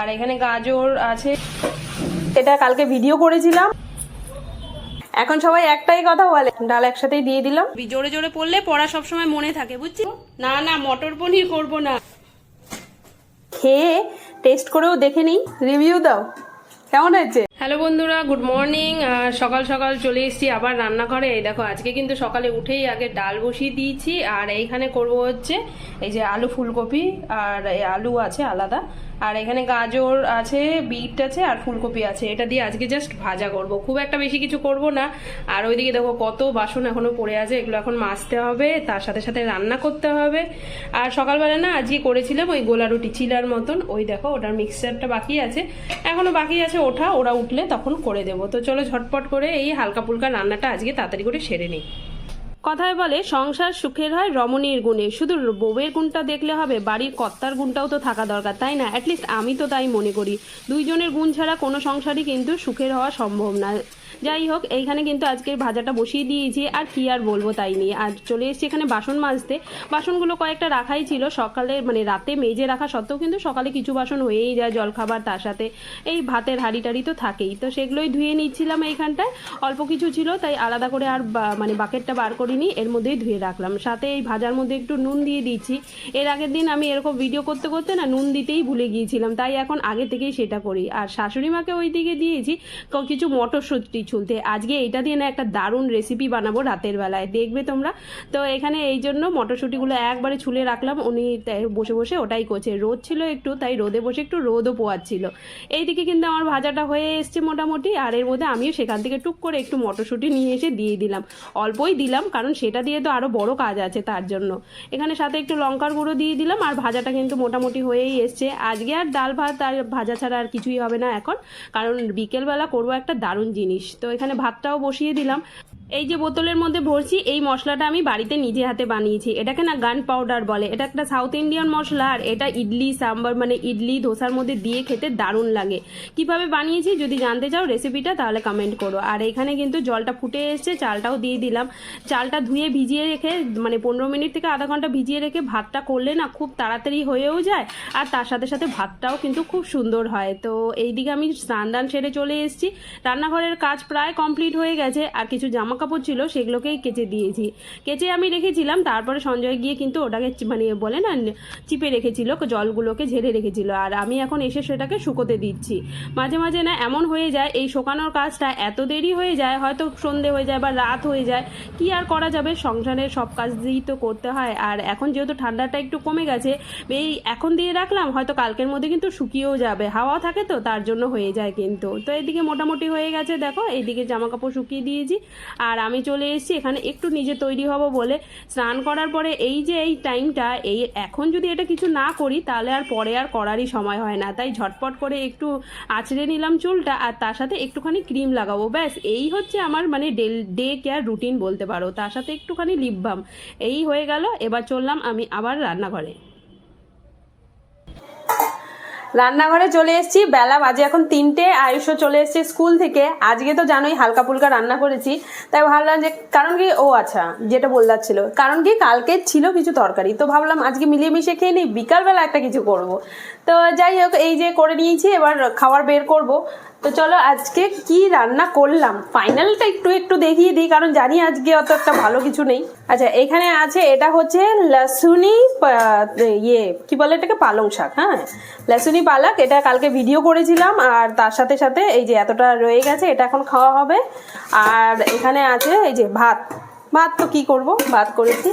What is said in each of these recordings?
আর এখানে গাজর আছে। এটা কালকে ভিডিও করেছিলাম। এখন সবাই একটাই কথা বলে ডাল একসাথেই দিয়ে দিলাম। জোরে জোরে পড়লে পড়া সবসময় মনে থাকে বুঝছি? না না মটর পনির করব না। খেয়ে টেস্ট করেও দেখে নিই রিভিউ দাও। কেমন হয়েছে? হ্যালো বন্ধুরা গুড মর্নিং সকাল সকাল চলে এসেছি আবার রান্নাঘরে। এই দেখো আজকে কিন্তু সকালে উঠেই আগে ডাল বসিয়ে দিয়েছি আর এইখানে করব হচ্ছে এই যে আলু ফুলকপি আর এই আলু আছে আলাদা। আর এখানে গাজর আছে, বিট আছে আর ফুলকপি আছে। এটা দিয়ে আজকে জাস্ট ভাজা করব। খুব একটা বেশি কিছু করব না। আর ওইদিকে দেখো কত বাসন এখনও পড়ে আছে। এগুলো এখন মাজতে হবে, তার সাথে সাথে রান্না করতে হবে। আর সকালবেলা না আজকে করেছিলাম ওই গোলা রুটি চিলার মতন। ওই দেখো ওটার মিক্সচারটা বাকি আছে। এখনও বাকি আছে ওঠা, ওরা উঠলে তখন করে দেবো। তো চলো ঝটপট করে এই হালকা ফুলকা রান্নাটা আজকে তাড়াতাড়ি করে সেরে নিই। কথায় বলে, সংসার সুখের হয়, রমণীর গুণে। শুধু বউয়ের গুণটা দেখলে হবে, বাড়ির কর্তার গুণটাও তো থাকা দরকার, তাই না? অ্যাটলিস্ট আমি তো তাই মনে করি। দুইজনের গুণ ছাড়া কোনো সংসারই কিন্তু সুখের হওয়া সম্ভব না। যাই হোক, এইখানে কিন্তু আজকের ভাজাটা বসিয়ে দিয়েছি, আর কি আর বলব তাই নিয়ে। আর চলে এসেছি এখানে বাসন মাজতে। বাসনগুলো কয়েকটা রাখাই ছিল, সকালে মানে রাতে মেজে রাখা সত্ত্বেও কিন্তু সকালে কিছু বাসন হয়েই যায় জলখাবার, তার সাথে এই ভাতের হাঁড়ি টাড়ি তো থাকেই। তো সেগুলোই ধুয়ে নিচ্ছিলাম এইখানটায়। অল্প কিছু ছিল, তাই আলাদা করে আর মানে বাকেটটা বার করিনি, এর মধ্যেই ধুয়ে রাখলাম। সাথে এই ভাজার মধ্যে একটু নুন দিয়ে দিচ্ছি। এর আগের দিন আমি এরকম ভিডিও করতে করতে না নুন দিতেই ভুলে গিয়েছিলাম, তাই এখন আগে থেকেই সেটা করি। আর শাশুড়ি মাকে ওই দিকে দিয়েছি কিছু মটরশুঁটি ছুলতে আজকে এটা দিয়ে না একটা দারুণ রেসিপি বানাবো রাতের বেলায়। দেখবে তোমরা? তো এখানে এই জন্য মটরশুঁটিগুলো একবারে ছুলে রাখলাম। উনি বসে বসে ওটাই করছে। রোদ ছিল একটু, তাই রোদে বসে একটু রোদও পোয়াচ্ছিল। এইদিকে কিন্তু আমার ভাজাটা হয়ে এসছে মোটামুটি। আর এর মধ্যে আমিও সেখান থেকে টুক করে একটু মটরশুঁটি নিয়ে এসে দিয়ে দিলাম। অল্পই দিলাম, কারণ সেটা দিয়ে তো আরও বড় কাজ আছে তার জন্য। এখানে সাথে একটু লঙ্কার গুঁড়ো দিয়ে দিলাম। আর ভাজাটা কিন্তু মোটামুটি হয়েই এসছে। আজকে আর ডাল ভাত আর ভাজা ছাড়া আর কিছুই হবে না এখন। কারণ বিকেলবেলা করব একটা দারুণ জিনিস। তো এখানে ভাতটাও বসিয়ে দিলাম। এই যে বোতলের মধ্যে ভরছি, এই মশলাটা আমি বাড়িতে নিজে হাতে বানিয়েছি। এটাকে না গান পাউডার বলে। এটা একটা সাউথ ইন্ডিয়ান মশলা আর এটা ইডলি, সাম্বার মানে ইডলি, ধোসার মধ্যে দিয়ে খেতে দারুণ লাগে। কীভাবে বানিয়েছি যদি জানতে চাও রেসিপিটা তাহলে কমেন্ট করো। আর এখানে কিন্তু জলটা ফুটে এসছে, চালটাও দিয়ে দিলাম। চালটা ধুয়ে ভিজিয়ে রেখে মানে পনেরো মিনিট থেকে আধা ঘণ্টা ভিজিয়ে রেখে ভাতটা করলে না খুব তাড়াতাড়ি হয়েও যায়। আর তার সাথে সাথে ভাতটাও কিন্তু খুব সুন্দর হয়। তো এইদিকে আমি স্নান দান সেরে চলে এসেছি। রান্নাঘরের কাজ প্রায় কমপ্লিট হয়ে গেছে। আর কিছু জামা কাপড় ছিল সেগুলোকেই কেচে দিয়েছি। কেচে আমি রেখেছিলাম, তারপরে সঞ্জয় গিয়ে কিন্তু ওটাকে মানে বলে না চিপে রেখেছিল জলগুলোকে ঝেড়ে রেখেছিল। আর আমি এখন এসে সেটাকে শুকোতে দিচ্ছি। মাঝে মাঝে না এমন হয়ে যায়, এই শোকানোর কাজটা এত দেরি হয়ে যায়, হয়তো সন্ধে হয়ে যায় বা রাত হয়ে যায়, কি আর করা যাবে? সংসারের সব কাজ দিয়েই তো করতে হয়। আর এখন যেহেতু ঠান্ডাটা একটু কমে গেছে, এই এখন দিয়ে রাখলাম, হয়তো কালকের মধ্যে কিন্তু শুকিয়েও যাবে। হাওয়া থাকে তো, তার জন্য হয়ে যায় কিন্তু। তো এদিকে মোটামুটি হয়ে গেছে, দেখো, এইদিকে জামা কাপড় শুকিয়ে দিয়েছি। আর আমি চলে এসেছি, এখানে একটু নিজে তৈরি হব বলে। স্নান করার পরে এই যে এই টাইমটা এই এখন যদি এটা কিছু না করি, তাহলে আর পরে আর করারই সময় হয় না। তাই ঝটপট করে একটু আছড়ে নিলাম চুলটা, আর তার সাথে একটুখানি ক্রিম লাগাবো। ব্যাস, এই হচ্ছে আমার মানে ডে ডে কেয়ার রুটিন বলতে পারো। তার সাথে একটুখানি লিপ বাম এই হয়ে গেল, এবার চললাম আমি আবার রান্নাঘরে। রান্নাঘরে চলে এসেছি, বেলা বাজে এখন তিনটে, আয়ুষও চলে এসেছে স্কুল থেকে। আজকে তো জানোই হালকা ফুলকা রান্না করেছি, তাই ভাবলাম যে কারণ কি, ও আচ্ছা যেটা ছিল কারণ কি কালকে ছিল কিছু তরকারি, তো ভাবলাম আজকে মিলিয়ে মিশে খেয়ে নিই, বিকালবেলা একটা কিছু করব। তো যাই হোক, এই যে করে নিয়েছি, এবার খাবার বের করব। তো চলো আজকে কি রান্না করলাম? ফাইনালটা একটু একটু দেখিয়ে দিই, কারণ জানি আজকে অত একটা ভালো কিছু নেই। আচ্ছা এখানে আছে, এটা হচ্ছে লসুনি ইয়ে কি বলে এটাকে? পালং শাক হ্যাঁ? লসুনি পালক, এটা কালকে ভিডিও করেছিলাম, আর তার সাথে সাথে এই যে এতটা রয়ে গেছে, এটা এখন খাওয়া হবে। আর এখানে আছে এই যে ভাত। ভাত তো কি করব? ভাত করেছি।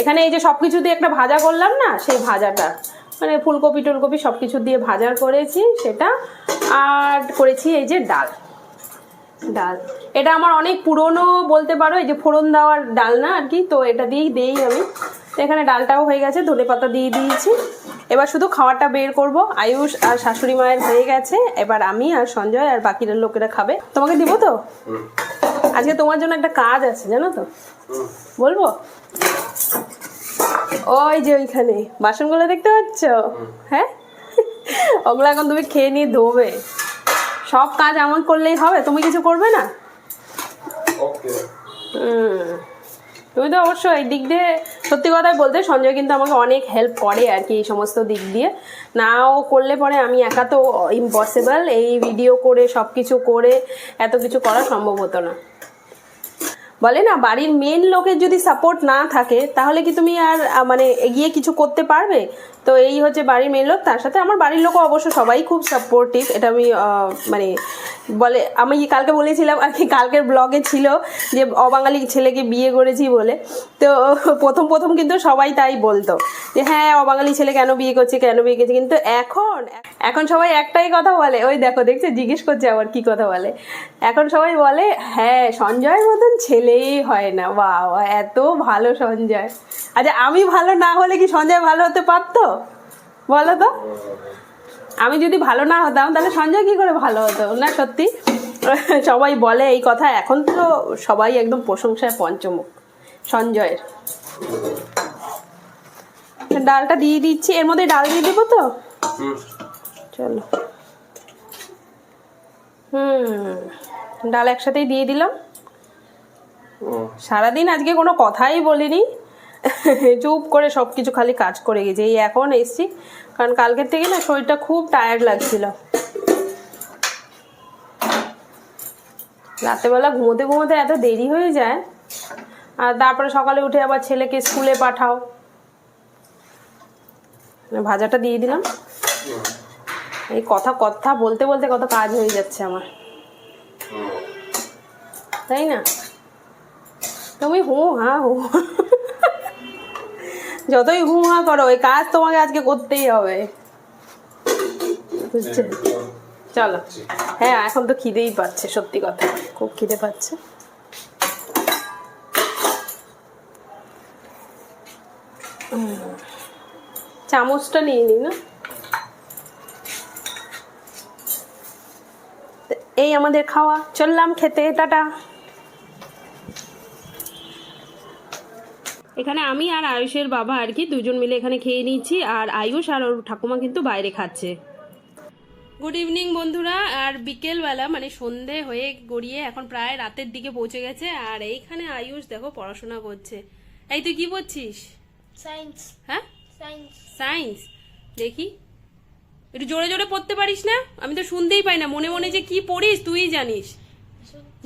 এখানে এই যে সব কিছু দিয়ে একটা ভাজা করলাম না, সেই ভাজাটা। মানে ফুলকপি টুলকপি সব কিছু দিয়ে ভাজার করেছি সেটা। আর করেছি এই যে ডাল। ডাল। এটা আমার অনেক পুরনো বলতে পারো এই যে ফোড়ন দেওয়ার ডাল না আর কি তো এটা দিয়েই দেই আমি। তো এখানে ডালটাও হয়ে গেছে ধনে পাতা দিয়ে দিয়েছি। এবার শুধু খাওয়ারটা বের করব। আয়ুষ আর শাশুড়ি মায়ের হয়ে গেছে এবার আমি আর সঞ্জয় আর বাকিরা লোকেরা খাবে। তোমাকে দিব তো? আজকে তোমার জন্য একটা কাজ আছে জানো তো? বলব? ওই যে ওইখানে। বাসনগুলো দেখতে পাচ্ছ? হ্যাঁ? ওগুলো এখন তুমি খেয়ে নিয়ে ধোবে। সব কাজ এমন করলেই হবে তুমি কিছু করবে না। তুমি তো অবশ্যই এই দিক দিয়ে সত্যি কথাই বলতে সঞ্জয় কিন্তু আমাকে অনেক হেল্প করে আর কি এই সমস্ত দিক দিয়ে। না ও করলে পরে আমি একা তো ইম্পসিবল এই ভিডিও করে সব কিছু করে এত কিছু করা সম্ভব হতো না। বলে না, বাড়ির মেন লোকের যদি সাপোর্ট না থাকে, তাহলে কি তুমি আর মানে এগিয়ে কিছু করতে পারবে? তো এই হচ্ছে বাড়ির মেন লোক। তার সাথে আমার বাড়ির লোকও অবশ্য সবাই খুব সাপোর্টিভ এটা আমি মানে বলে, আমি কালকে বলেছিলাম, আর কি কালকের ব্লগে ছিল যে, অবাঙালি ছেলেকে বিয়ে করেছি বলে। তো প্রথম প্রথম কিন্তু সবাই তাই বলতো যে হ্যাঁ অবাঙালি ছেলে কেন বিয়ে করছে, কেন বিয়ে করছে? কিন্তু এখন এখন সবাই একটাই কথা বলে, ওই দেখো, দেখছে? জিজ্ঞেস করছে আবার কি কথা বলে। এখন সবাই বলে হ্যাঁ সঞ্জয়ের মতন ছেলেই হয় না বাহ, এত ভালো সঞ্জয়। আচ্ছা আমি ভালো না হলে কি সঞ্জয় ভালো হতে পারতো? বলো তো। আমি যদি ভালো না হতাম, তাহলে সঞ্জয় কি করে ভালো হতো? না, সত্যি? সবাই বলে এই কথা, এখন তো সবাই একদম প্রশংসায় পঞ্চমুখ, সঞ্জয়ের। ডালটা দিয়ে দিচ্ছি, এর মধ্যে ডাল দিয়ে দেবো তো? চলো। হুম, ডাল একসাথেই দিয়ে দিলাম। সারাদিন আজকে কোনো কথাই বলিনি। চুপ করে সব কিছু খালি কাজ করে গেছি। এই এখন এসছি। কারণ কালকের থেকে না শরীরটা খুব টায়ার্ড লাগছিল। রাতেবেলা ঘুমোতে ঘুমোতে এত দেরি হয়ে যায়। আর তারপরে সকালে উঠে আবার ছেলেকে স্কুলে পাঠাও। ভাজাটা দিয়ে দিলাম। এই কথা কথা বলতে বলতে কত কাজ হয়ে যাচ্ছে আমার। তাই না? তুমি হু, হা, হু। যতই হু, হা করো, ওই কাজ তোমাকে আজকে করতেই হবে। বুঝছ? চলো। হ্যাঁ এখন তো খিদেই পাচ্ছে, সত্যি কথা। খুব খিদে পাচ্ছে। চামচটা নিয়ে নি, না? এই আমাদের খাওয়া। চললাম খেতে, টাটা। এখানে আমি আর আয়ুষের বাবা আর কি দুজন মিলে এখানে খেয়ে নিচ্ছি আর আয়ুষ আর ওর ঠাকুমা কিন্তু বাইরে খাচ্ছে। গুড ইভিনিং বন্ধুরা। আর বিকেলবেলা মানে সন্ধে হয়ে গড়িয়ে এখন প্রায় রাতের দিকে পৌঁছে গেছে আর এইখানে আয়ুষ দেখো পড়াশোনা করছে। এই তুই কি পড়ছিস? সায়েন্স হ্যাঁ? সায়েন্স সায়েন্স দেখি। একটু জোরে জোরে পড়তে পারিস না? আমি তো শুনতেই পাই না। মনে মনে যে কি পড়িস তুই জানিস।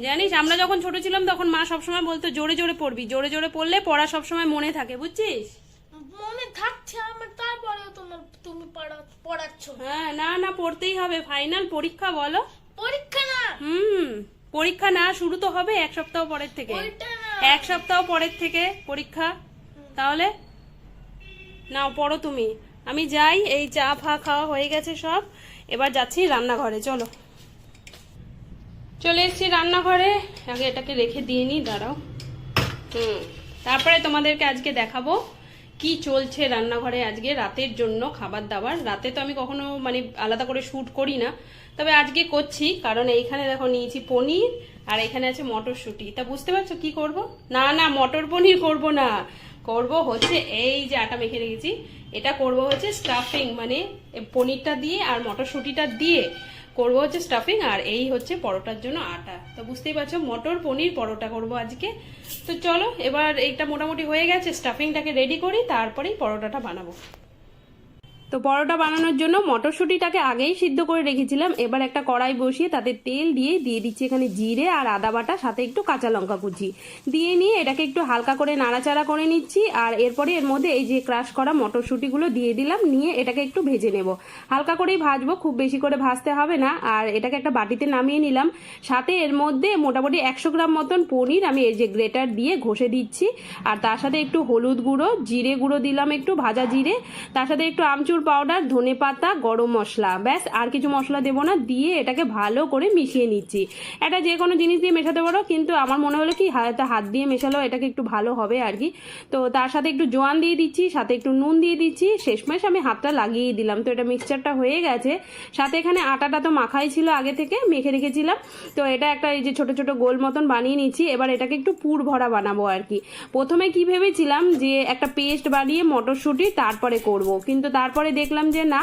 জানিস আমরা যখন ছোট ছিলাম তখন মা সবসময় বলতো জোরে জোরে পড়বি জোরে জোরে পড়লে পড়া সবসময় মনে থাকে বুঝছিস? মনে থাকছে আমার তারপরেও তোমার তুমি পড়া- পড়াচ্ছ। হ্যাঁ না না পড়তেই হবে। ফাইনাল পরীক্ষা বলো। পরীক্ষা না। হুম পরীক্ষা না শুরু তো হবে এক সপ্তাহ পরের থেকে। এক সপ্তাহ পরের থেকে পরীক্ষা। তাহলে নাও পড়ো তুমি। আমি যাই এই চা ফা খাওয়া হয়ে গেছে সব। এবার যাচ্ছি রান্নাঘরে চলো। চলে এসেছি রান্নাঘরে। আগে এটাকে রেখে দিয়ে নি দাঁড়াও। হুম, তারপরে তোমাদেরকে আজকে দেখাবো কি চলছে রান্নাঘরে আজকে রাতের জন্য খাবার দাবার। রাতে তো আমি কখনো মানে আলাদা করে শ্যুট করি না, তবে আজকে করছি, কারণ এইখানে দেখো নিয়েছি পনির আর এখানে আছে মটরশুঁটি। তা বুঝতে পারছ কি করব? না না, মটর পনির করব না। করব হচ্ছে এই যে আটা মেখে রেখেছি। এটা করব হচ্ছে স্টাফিং মানে পনিরটা দিয়ে আর মটরশুঁটিটা দিয়ে করব হচ্ছে স্টাফিং আর এই হচ্ছে পরোটার জন্য আটা। তো বুঝতেই পারছ, মটর পনির পরোটা করব আজকে। তো চলো, এবার এইটা মোটামুটি হয়ে গেছে স্টাফিংটাকে রেডি করি, তারপরেই পরোটাটা বানাবো। তো পরোটা বানানোর জন্য মটরশুঁটিটাকে আগেই সিদ্ধ করে রেখেছিলাম। এবার একটা কড়াই বসিয়ে তাতে তেল দিয়ে দিয়ে দিচ্ছি এখানে জিরে আর আদা বাটা, সাথে একটু কাঁচা লঙ্কা কুচি। দিয়ে নিয়ে এটাকে একটু হালকা করে নাড়াচাড়া করে নিচ্ছি আর এরপরে এর মধ্যে এই যে ক্রাশ করা মটরশুঁটিগুলো দিয়ে দিলাম, নিয়ে এটাকে একটু ভেজে নেব। হালকা করেই ভাজবো, খুব বেশি করে ভাজতে হবে না আর এটাকে একটা বাটিতে নামিয়ে নিলাম। সাথে এর মধ্যে মোটামুটি একশো গ্রাম মতন পনির আমি এই যে গ্রেটার দিয়ে ঘষে দিচ্ছি। আর তার সাথে একটু হলুদ গুঁড়ো, জিরে গুঁড়ো দিলাম একটু, ভাজা জিরে। তার সাথে একটু আমচুর পাউডার ধনে পাতা, গরম মশলা। ব্যাস, আর কিছু মশলা দেবো না, দিয়ে এটাকে ভালো করে মিশিয়ে নিচ্ছি। এটা যে কোনো জিনিস দিয়ে মেশাতে পারো, কিন্তু আমার মনে হলো কি হাতে হাত দিয়ে মেশালেও এটাকে একটু ভালো হবে আর কি। তো তার সাথে একটু জোয়ান দিয়ে দিচ্ছি, সাথে একটু নুন দিয়ে দিচ্ছি, শেষমেশ আমি হাতটা লাগিয়ে দিলাম। তো এটা মিক্সচারটা হয়ে গেছে। সাথে এখানে আটাটা তো মাখাই ছিল আগে থেকে, মেখে রেখেছিলাম। তো এটা একটা এই যে ছোট ছোট গোল মতন বানিয়ে নিচ্ছি, এবার এটাকে একটু পুর ভরা বানাবো আর কি। প্রথমে কি ভেবেছিলাম যে একটা পেস্ট বানিয়ে মটরশুঁটি তারপরে করব, কিন্তু তারপরে পরে দেখলাম যে না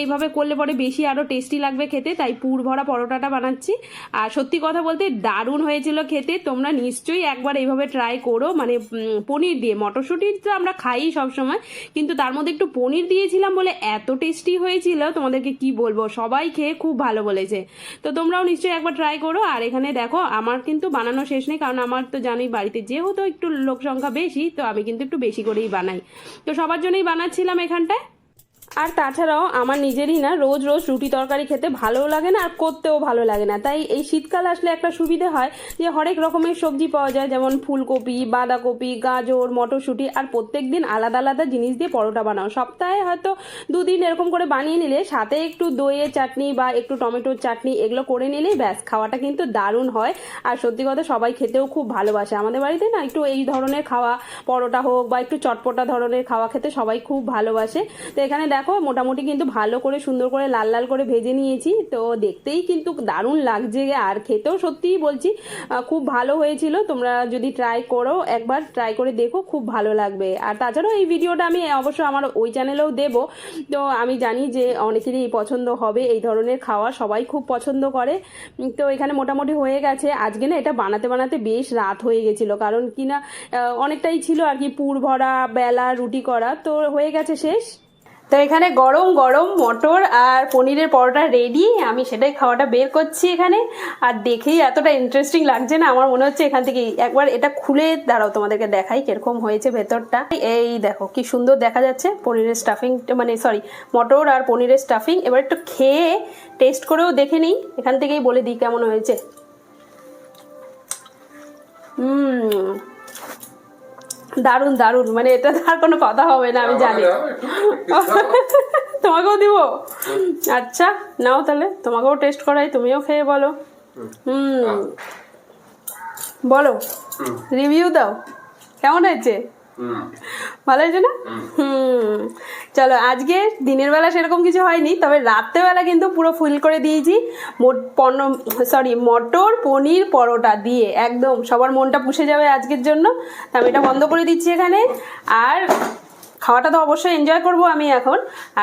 এইভাবে করলে পরে বেশি আরও টেস্টি লাগবে খেতে, তাই পুর ভরা পরোটাটা বানাচ্ছি। আর সত্যি কথা বলতে দারুণ হয়েছিল খেতে, তোমরা নিশ্চয়ই একবার এইভাবে ট্রাই করো। মানে পনির দিয়ে মটরশুঁটি তো আমরা খাই সবসময়, কিন্তু তার মধ্যে একটু পনির দিয়েছিলাম বলে এত টেস্টি হয়েছিল, তোমাদেরকে কি বলব? সবাই খেয়ে খুব ভালো বলেছে। তো তোমরাও নিশ্চয়ই একবার ট্রাই করো। আর এখানে দেখো, আমার কিন্তু বানানো শেষ নেই, কারণ আমার তো জানোই বাড়িতে যেহেতু একটু লোক সংখ্যা বেশি, তো আমি কিন্তু একটু বেশি করেই বানাই। তো সবার জন্যই বানাচ্ছিলাম এখানটায়। আর তাছাড়াও আমার নিজেরই না, রোজ রোজ রুটি তরকারি খেতে ভালোও লাগে না আর করতেও ভালো লাগে না। তাই এই শীতকাল আসলে একটা সুবিধে হয় যে হরেক রকমের সবজি পাওয়া যায়, যেমন ফুলকপি, বাঁধাকপি, গাজর, মটরশুঁটি আর প্রত্যেক দিন আলাদা আলাদা জিনিস দিয়ে পরোটা বানাও। সপ্তাহে হয়তো দুদিন এরকম করে বানিয়ে নিলে সাথে একটু দইয়ের চাটনি বা একটু টমেটোর চাটনি এগুলো করে নিলেই ব্যাস, খাওয়াটা কিন্তু দারুণ হয়। আর সত্যি কথা সবাই খেতেও খুব ভালোবাসে। আমাদের বাড়িতে না একটু এই ধরনের খাওয়া, পরোটা হোক বা একটু চটপটা ধরনের খাওয়া খেতে সবাই খুব ভালোবাসে। তো এখানে দেখো মোটামুটি কিন্তু ভালো করে, সুন্দর করে, লাল লাল করে ভেজে নিয়েছি। তো দেখতেই কিন্তু দারুণ লাগছে আর খেতেও সত্যিই বলছি খুব ভালো হয়েছিল। তোমরা যদি ট্রাই করো, একবার ট্রাই করে দেখো, খুব ভালো লাগবে। আর তাছাড়াও এই ভিডিওটা আমি অবশ্য আমার ওই চ্যানেলেও দেবো। তো আমি জানি যে অনেকেরই পছন্দ হবে, এই ধরনের খাওয়া সবাই খুব পছন্দ করে। তো এখানে মোটামুটি হয়ে গেছে। আজকে না এটা বানাতে বানাতে বেশ রাত হয়ে গেছিল, কারণ কি না অনেকটাই ছিল আর কি পুর ভরা, বেলা রুটি করা, তো হয়ে গেছে শেষ। তো এখানে গরম গরম, মটর আর পনিরের পরোটা রেডি আমি সেটাই খাওয়াটা বের করছি এখানে। আর দেখেই এতটা ইন্টারেস্টিং লাগছে না, আমার মনে হচ্ছে এখান থেকে একবার এটা খুলে দাঁড়াও, তোমাদেরকে দেখাই কীরকম হয়েছে ভেতরটা। এই দেখো, কি সুন্দর দেখা যাচ্ছে পনিরের স্টাফিং মানে সরি মটর আর পনিরের স্টাফিং এবার একটু খেয়ে টেস্ট করেও দেখে নিই, এখান থেকেই বলে দিই কেমন হয়েছে। হুম দারুণ দারুণ। মানে এটা আর কোনো কথা হবে না আমি জানি। তোমাকেও দিব? আচ্ছা নাও তাহলে। তোমাকেও টেস্ট করাই তুমিও খেয়ে বলো। হুম। বলো। রিভিউ দাও। কেমন হয়েছে? ভালো হয়েছে না? হুম। চলো আজকে দিনের বেলা সেরকম কিছু হয়নি তবে রাত্রেবেলা কিন্তু পুরো ফুল করে দিয়েছি। মোট পণ্য সরি মটর পনির পরোটা দিয়ে একদম সবার মনটা পুষে যাবে আজকের জন্য। তা আমি এটা বন্ধ করে দিচ্ছি এখানে। আর খাওয়াটা তো অবশ্যই এনজয় করব আমি এখন।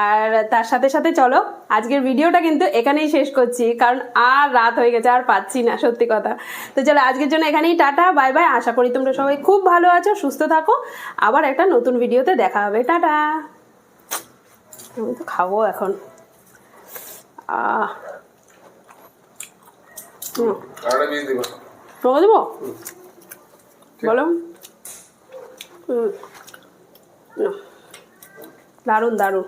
আর তার সাথে সাথে চলো আজকের ভিডিওটা কিন্তু এখানেই শেষ করছি কারণ আর রাত হয়ে গেছে আর পাচ্ছি না সত্যি কথা। তো চলো আজকের জন্য এখানেই টাটা বাই বাই আশা করি তোমরা সবাই খুব ভালো আছো সুস্থ থাকো। আবার একটা নতুন ভিডিওতে দেখা হবে। টাটা। আমি তো খাব এখন। আহ। দিব। বলো। হুম। দারুণ দারুণ।